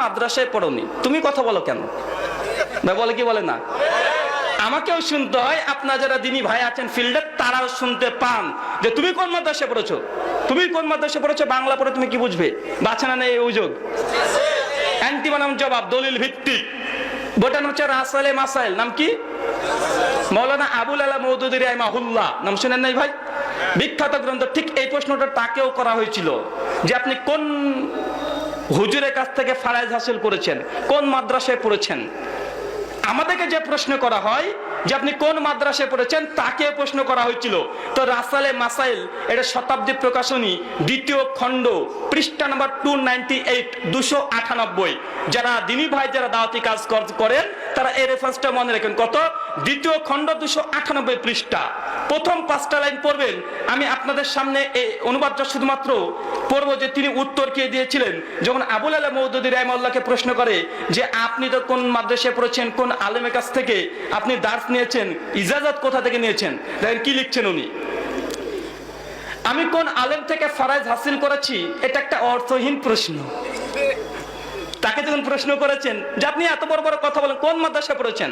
মাদ্রাসায় পড়োনি। তুমি কথা বলো কেন? বলে কি বলে না? আমাকেও শুনতে হয়, আপনার যারা দিনী ভাই আছেন ফিল্ডে তারাও শুনতে পান যে তুমি কোন মাদ্রাসায় পড়েছো? তুমি কোন মাদ্রাসায় পড়েছো? বাংলা পড়ে তুমি কি বুঝবে? বাঁচে না এই অভিযোগ? অ্যান্টি বানাম জবাব, দলিল ভিত্তিক। বোটান হচ্ছে মাসাইল। নাম কি? মৌলানা আবুল আলা মৌদুদি নাম শুনেন নাই ভাই? বিখ্যাত গ্রন্থ, ঠিক এই প্রশ্নটা তাকেও করা হয়েছিল যে আপনি কোন হুজুরের কাছ থেকে ফারাইজ হাসিল করেছেন কোন মাদ্রাসায় পড়েছেন? আমাদেরকে যে প্রশ্ন করা হয় যে আপনি কোন মাদ্রাসায় পড়েছেন তাকে প্রশ্ন করা হয়েছিল। তো রাসালে মাসাইল, এটা শতাব্দী প্রকাশনী, দ্বিতীয় খণ্ড, পৃষ্ঠা নাম্বার টু নাইনটি এইট দুশো আটানব্বই। যারা দিনী ভাই, যারা দাওয়াতি কাজ কর- করেন, তারা এই রেফারেন্সটা মনে রাখেন। কত? দ্বিতীয় খণ্ড, দুশো আটানব্বই পৃষ্ঠা। প্রথম পাঁচটা লাইন পড়বেন। আমি আপনাদের সামনে এই অনুবাদটা শুধুমাত্র পড়ব যে তিনি উত্তর কে দিয়েছিলেন। যখন আবুল আলা মৌদুদি রাহমাল্লাহকে প্রশ্ন করে যে, আপনি তো কোন মাদ্রাসায় পড়েছেন, কোন আলেমের কাছ থেকে? আপনি দার্স নিয়েছেন, ইজাজত কোথা থেকে নিয়েছেন? দেখেন কি লিখছেন উনি। আমি কোন আলেম থেকে ফারাইজ হাসিল করেছি, এটা একটা অর্থহীন প্রশ্ন। তাকে যখন প্রশ্ন করেছেন যে আপনি এত বড় বড় কথা বলেন, কোন মাদ্রাসা পড়েছেন?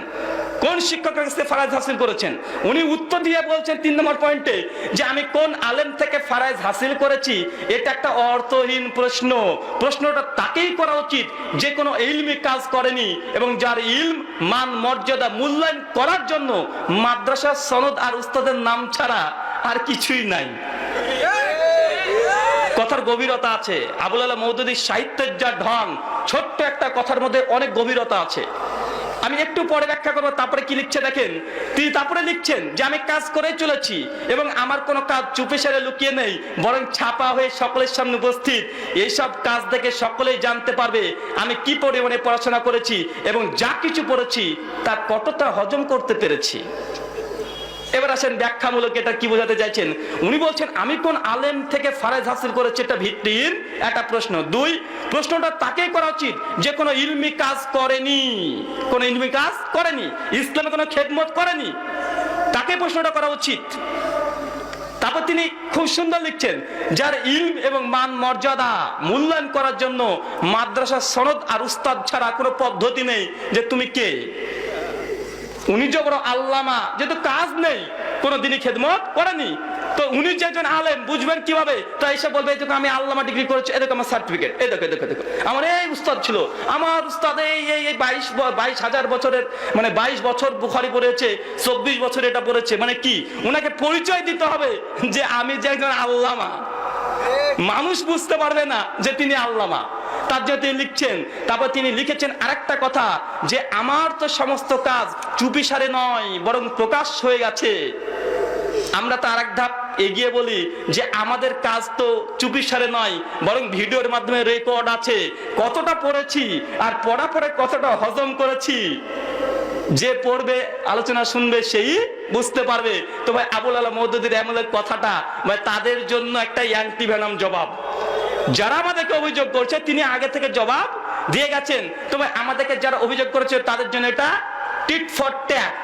কোন শিক্ষকের কাছে ফারাইজ হাসিল করেছেন? উনি উত্তর দিয়ে বলছেন তিন নম্বর পয়েন্টে যে আমি কোন আলেম থেকে ফারাইজ হাসিল করেছি, এটা একটা অর্থহীন প্রশ্ন। প্রশ্নটা তাকেই করা উচিত যে কোনো ইলমি কাজ করেনি এবং যার ইলম, মান, মর্যাদা মূল্যায়ন করার জন্য মাদ্রাসা সনদ আর উস্তাদের নাম ছাড়া আর কিছুই নাই। কথার গভীরতা আছে। আবুল আলা মৌদুদির সাহিত্যের যা ঢং, ছোট্ট একটা কথার মধ্যে অনেক গভীরতা আছে। আমি একটু পরে ব্যাখ্যা করব, তারপরে কি লিখছে দেখেন? তিনি তারপরে লিখছেন যে, আমি কাজ করে চলেছি এবং আমার কোনো কাজ চুপে সেরে লুকিয়ে নেই, বরং ছাপা হয়ে সকলের সামনে উপস্থিত। এইসব কাজ দেখে সকলেই জানতে পারবে আমি কি পরিমাণে পড়াশোনা করেছি এবং যা কিছু পড়েছি, তা কতটা হজম করতে পেরেছি। এবার আসেন ব্যাখ্যামূলক এটা কি বোঝাতে চাইছেন? উনি বলছেন, আমি কোন আলেম থেকে ফারেজ হাসিল করেছি? এটা ভিত্তিহীন একটা প্রশ্ন। দুই, প্রশ্নটা তাকেই করা উচিত যে কোনো ইলমি কাজ করেনি। কোনো ইলমি কাজ করেনি। ইসলামে কোনো খেদমত করেনি। তাকে প্রশ্নটা করা উচিত। তারপর তিনি খুব সুন্দর লিখছেন, যার ইলম এবং মান মর্যাদা মূল্যায়ন করার জন্য মাদ্রাসা সনদ আর উস্তাদ ছাড়া কোনো পদ্ধতি নেই যে তুমি কে? উনি যে বড় আল্লামা, যেহেতু কাজ নেই কোনো দিনই খেদমত করেনি। তো উনি যে একজন আলেম, বুঝবেন কীভাবে? তো এসে বলবে, এই আমি আল্লামা ডিগ্রি করেছি এদেরকে আমার সার্টিফিকেট এই দেখো দেখো দেখো। আমার এই উস্তাদ ছিল। আমার উস্তাদ এই এই এই বাইশ বাইশ হাজার বছরের মানে বাইশ বছর বুখারি পড়েছে, চব্বিশ বছর এটা পড়েছে মানে কি? ওনাকে পরিচয় দিতে হবে যে আমি যে একজন আল্লামা। মানুষ বুঝতে পারবে না যে তিনি আল্লামা। তার তিনি লিখছেন, তারপর তিনি লিখেছেন আরেকটা কথা যে, আমার তো সমস্ত কাজ চুপিসারে নয়, বরং প্রকাশ হয়ে গেছে। আমরা তো আরেক ধাপ এগিয়ে বলি যে, আমাদের কাজ তো চুপিসারে নয়, বরং ভিডিওর মাধ্যমে রেকর্ড আছে। কতটা পড়েছি আর পড়া পরে কতটা হজম করেছি, যে পড়বে, আলোচনা শুনবে, সেই বুঝতে পারবে। তো ভাই, আবুল আলা মৌদুদির এমলের কথাটা, ভাই, তাদের জন্য একটা অ্যান্টি ভ্যানাম জবাব। যারা আমাদেরকে অভিযোগ করছে, তিনি আগে থেকে জবাব দিয়ে গেছেন। তবে আমাদেরকে যারা অভিযোগ করেছে, তাদের জন্য এটা টিট ফর ট্যাট।